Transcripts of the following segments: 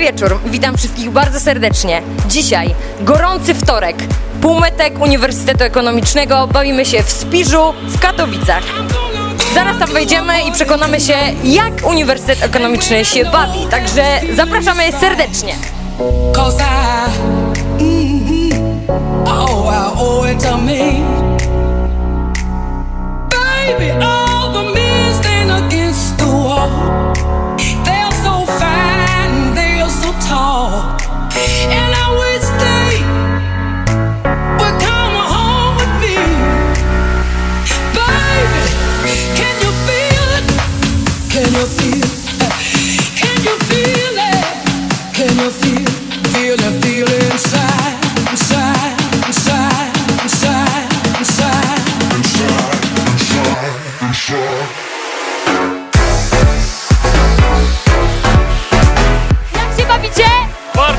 wieczór. Witam wszystkich bardzo serdecznie. Dzisiaj gorący wtorek. Półmetek Uniwersytetu Ekonomicznego. Bawimy się w Spiżu w Katowicach. Zaraz tam wejdziemy i przekonamy się, jak Uniwersytet Ekonomiczny się bawi. Także zapraszamy serdecznie. Cause I, mm-hmm, oh, me.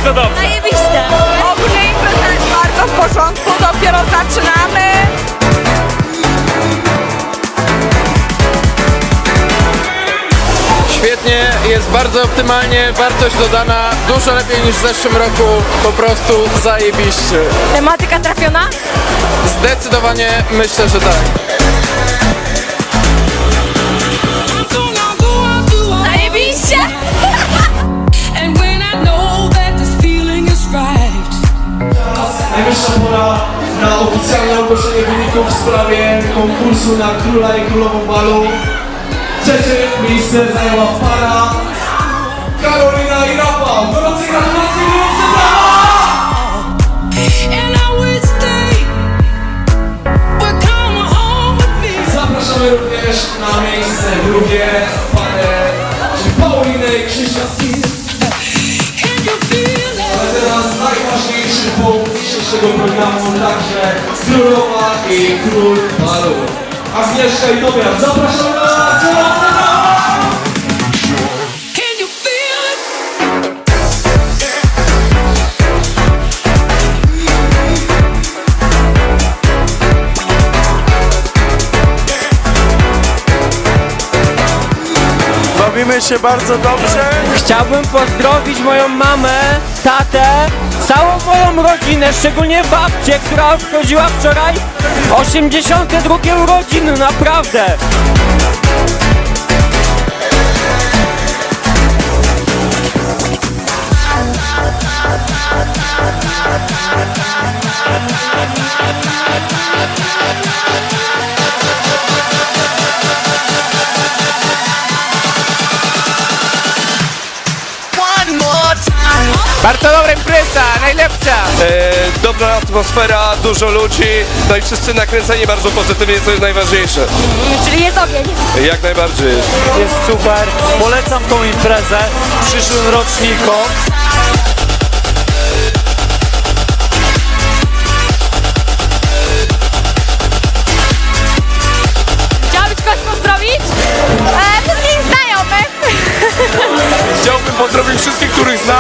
Bardzo dobrze. Zajebiście! Ogólnie impreza jest bardzo w porządku, dopiero zaczynamy. Świetnie, jest bardzo optymalnie, wartość dodana, dużo lepiej niż w zeszłym roku, po prostu zajebiście. Tematyka trafiona? Zdecydowanie myślę, że tak. Ogłoszenie wyników w sprawie konkursu na króla i królową balu. Trzecie miejsce zajęła para Karolina i Rafał. Gorące gratulacje, gorące brawa! Zapraszamy również na miejsce drugie dzisiejszego programu, także królowa i król balu. Agnieszka i Tobias, zapraszamy na Bawimy się bardzo dobrze. Chciałbym pozdrowić moją mamę, tatę, całą moją rodzinę, szczególnie babcię, która obchodziła wczoraj 82 urodziny, naprawdę. Bardzo dobra impreza, najlepsza! E, dobra atmosfera, dużo ludzi, no i wszyscy nakręceni bardzo pozytywnie, co jest najważniejsze. Czyli jest ogień. Jak najbardziej. Jest super, polecam tą imprezę przyszłym rocznikom.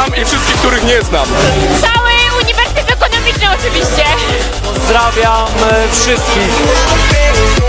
Znam i wszystkich, których nie znam. Cały Uniwersytet Ekonomiczny oczywiście. Pozdrawiam e, wszystkich.